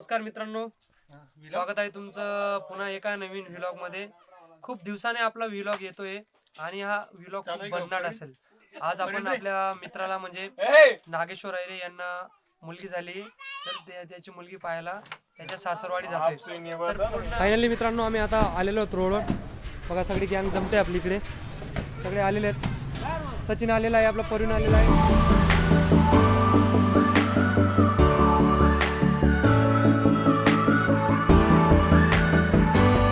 नमस्कार मित्रांनो. स्वागत आहे तुमचं पुन्हा एका नवीन व्लॉगमध्ये. खूप दिवसाने आपला व्लॉग येतोय आणि हा व्लॉग खूप भन्नाट असेल. आज आपण आपल्या मित्राला म्हणजे नागेश्वर अयरे यांना मुलगी झाली. तर त्या- त्याची मुलगी पाहायला त्याच्या सासरवाडी जातोय. फायनली मित्रांनो आम्ही आता आलेलो आहोत रोडवर. बघा सगळी गँग जमते आपली इकडे. सगळे आलेले आहेत. सचिन आलेला आहे आपला परून आलेला आहे.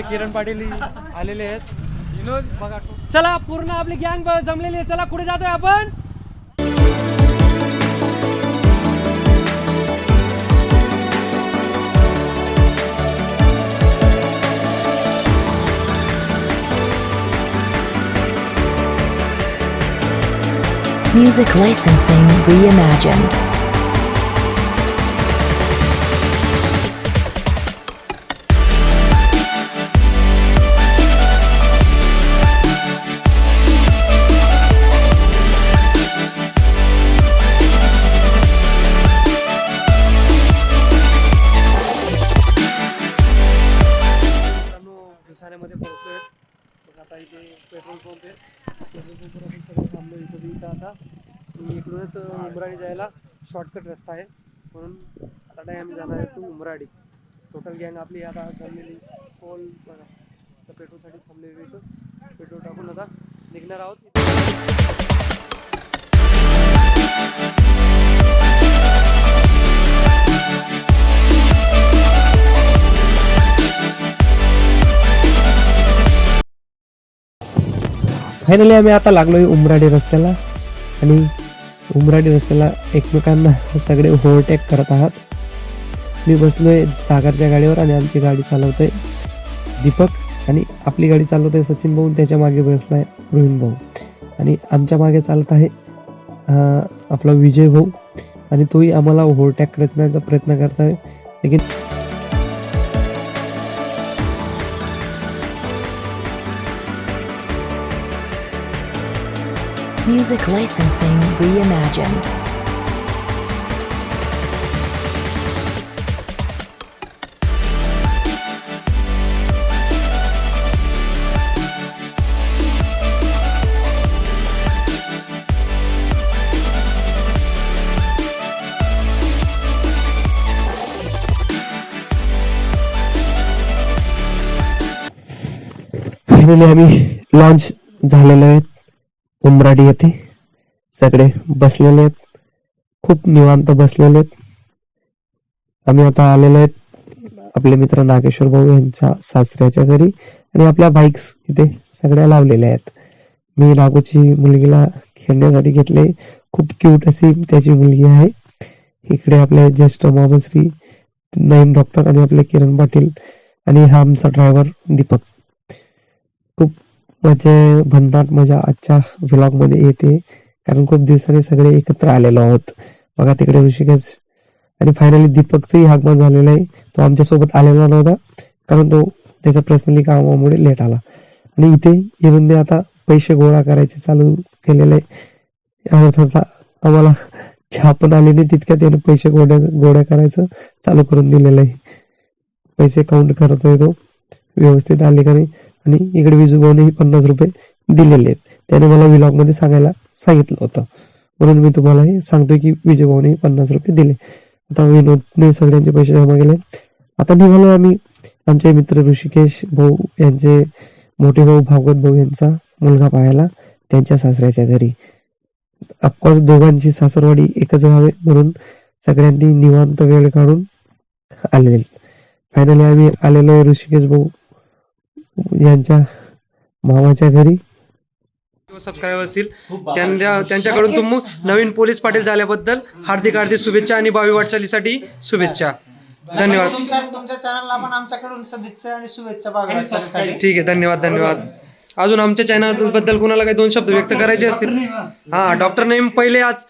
आमचे किरण पाटील आलेले आहेत. विनोद बघा. चला पूर्ण आपली गँग जमलेली आहे चला कुठे जातोय आपण? Music licensing reimagined. घुसाण्यामध्ये मग आता इथे पेट्रोल पंप आहे. पेट्रोल पंपवर आपण सगळं थांबलो इथं इथं आता. इकडूनच उमराडी जायला शॉर्टकट रस्ता आहे. म्हणून आता नाही आम्ही जाणार आहे तू उमराडी. टोटल गँग आपली आता जमलेली कॉल बघा. तर पेट्रोलसाठी थांबलेली इथं. पेट्रोल टाकून आता निघणार आहोत. फायनली आम्ही आता लागलोय उमराडी रस्त्याला. आणि उमराडी रस्त्याला एकमेकांना सगळे ओव्हरटेक करत आहात. मी बसलोय सागरच्या गाडीवर आणि आमची गाडी चालवतोय दीपक आणि आपली गाडी चालवतोय सचिन भाऊ त्याच्यामागे बसलाय रोहिण भाऊ. आणि आमच्या मागे चालत आहे आपला विजय भाऊ. आणि तोही आम्हाला ओव्हरटॅक करण्याचा प्रयत्न करत आहे लेकिन Music licensing reimagined. फायनली आम्ही लॉन्च झालेलो आहेत उमराडी येथे सगळे बसलेले आहेत. खूप निवांत बसलेले आहेत. आम्ही आता आलेलो आहेत. आपले मित्र नागेश्वर भाऊ यांच्या सासऱ्याच्या घरी आणि आपल्या बाईक्स इथे सगळ्या लावलेल्या आहेत. मी नागूची मुलगीला खेळण्यासाठी घेतले. खूप क्यूट अशी त्याची मुलगी आहे. इकडे आपले ज्येष्ठ मामाश्री नईम डॉक्टर आणि आपले किरण पाटील आणि हा आमचा ड्रायव्हर दीपक. म्हणजे म्हणतात माझ्या आजच्या व्लॉगमध्ये येते. कारण खूप दिवसांनी सगळे एकत्र आलेलो आहोत. बघा तिकडे ऋषिकेश. आणि फायनली दीपकचंही आगमन झालेलं आहे. तो आमच्यासोबत आलेला नव्हता. कारण तो त्याच्या पर्सनली कामामुळे लेट आला. आणि इथे येऊन मी आता पैसे गोळा करायचे चालू केलेले आहे आम्हाला चहा पण आली नाही. तितक्या त्याने पैसे गोळ्या गोळ्या करायचं चालू करून दिलेलं आहे. पैसे काउंट करतोय तो. व्यवस्थित आले का नाही? आणि इकडे विजूभाऊनेही पन्नास रुपये दिलेले आहेत. त्याने मला व्लॉगमध्ये सांगायला सांगितलं होतं. म्हणून मी तुम्हाला हे सांगतोय की विजूभाऊने पन्नास रुपये दिले. आता विनोदने सगळ्यांचे पैसे जमा केले. आता निघालो आम्ही. आमचे मित्र ऋषिकेश भाऊ यांचे मोठे भाऊ भागवत भाऊ यांचा मुलगा पाहायला त्यांच्या सासऱ्याच्या घरी. ऑफकोर्स दोघांची सासरवाडी एकच व्हावे म्हणून सगळ्यांनी निवांत वेळ काढून आलेले फायनली आम्ही आलेलो ऋषिकेश भाऊ यांच्या मामाच्या घरी. सबस्क्रायबर असतील. त्यांच्या त्यांच्याकडून तुम नवीन पोलीस पाटील झाल्याबद्दल हार्दिक हार्दिक शुभेच्छा आणि भावी वाटचालीसाठी शुभेच्छा. धन्यवाद. तुमच्या तुमच्या चॅनलला पण आमच्याकडून सदिच्छा आणि शुभेच्छा भावी वाटचालीसाठी. ठीक आहे धन्यवाद धन्यवाद. अजून आमच्या चॅनलबद्दल कोणाला काही दोन शब्द व्यक्त करायचे असतील? हा डॉक्टर नेम पहिले आज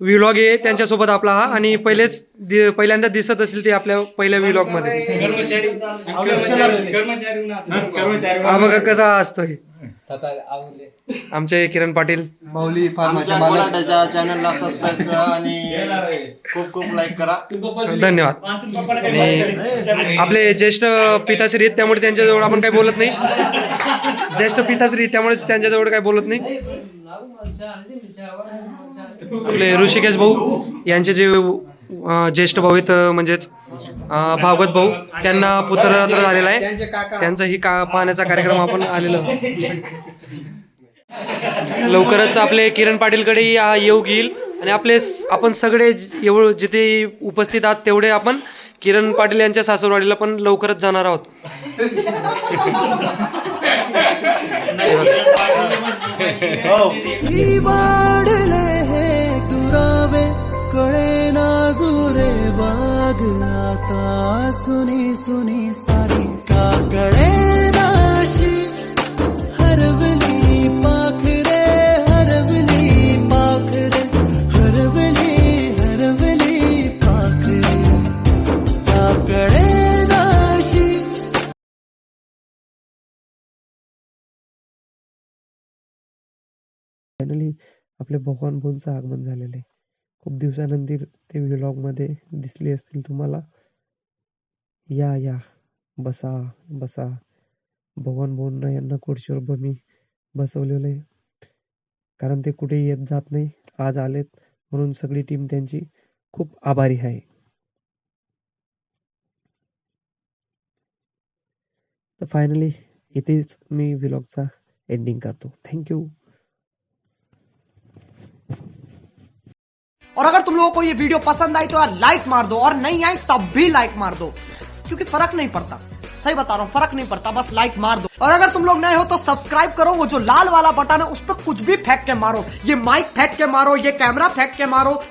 व्हिलॉग आहे त्यांच्यासोबत आपला हा आणि पहिलेच दि- पहिल्यांदा दिसत असतील ते आपल्या पहिल्या व्हिलॉगमध्ये. हा बघा कसा असतोय आमचे किरण पाटील. माऊली चॅनलला सबस्क्राईब करा आणि खूप खूप लाईक करा. धन्यवाद. आणि आपले ज्येष्ठ पिताश्री आहेत त्यामुळे त्यांच्याजवळ आपण काही बोलत नाही. ज्येष्ठ पिताश्री आहेत, त्यामुळे त्यांच्याजवळ काही बोलत नाही. आपले ऋषिकेश भाऊ यांचे जे ज्येष्ठ भाऊ आहेत म्हणजेच भागवत भाऊ त्यांना पुत्ररत्न झालेला आहे. त्यांचे ही का पाहण्याचा कार्यक्रम आपण आलेलो लवकरच आपले किरण पाटीलकडे येऊ घेईल आणि आपले आपण सगळे एवढं जिथे उपस्थित आहात तेवढे आपण किरण पाटील यांच्या सासूरवाडीला पण लवकरच जाणार आहोत. वाढले हे दुरावे कळे नाजुरे बाग आता सुनी सुनी सारी फायनली आपल्या भगवान भाऊंचं आगमन झालेलं आहे. खूप दिवसानंतर ते व्लॉगमध्ये दिसले असतील तुम्हाला. या या. बसा बसा. भगवान भाऊंना यांना खुर्शीवर मी बसवलेलं आहे. कारण ते कुठे येत जात नाही. आज आलेत म्हणून सगळी टीम त्यांची खूप आभारी आहे. तर फायनली इथेच मी व्हिलॉगचा एंडिंग करतो. थँक्यू और अगर तुम लोगों को ये वीडियो पसंद आई तो यार लाइक मार दो, और नहीं आई तब भी लाइक मार दो, क्योंकि फ़र्क नहीं पड़ता। सही बता रहा हूँ, फ़र्क नहीं पड़ता, बस लाइक मार दो। और अगर तुम लोग नए हो तो सब्सक्राइब करो, वो जो लाल वाला बटन है, उस पर कुछ भी फेंक के मारो। ये माइक फेंक के मारो, ये कैमरा फेंक के मारो।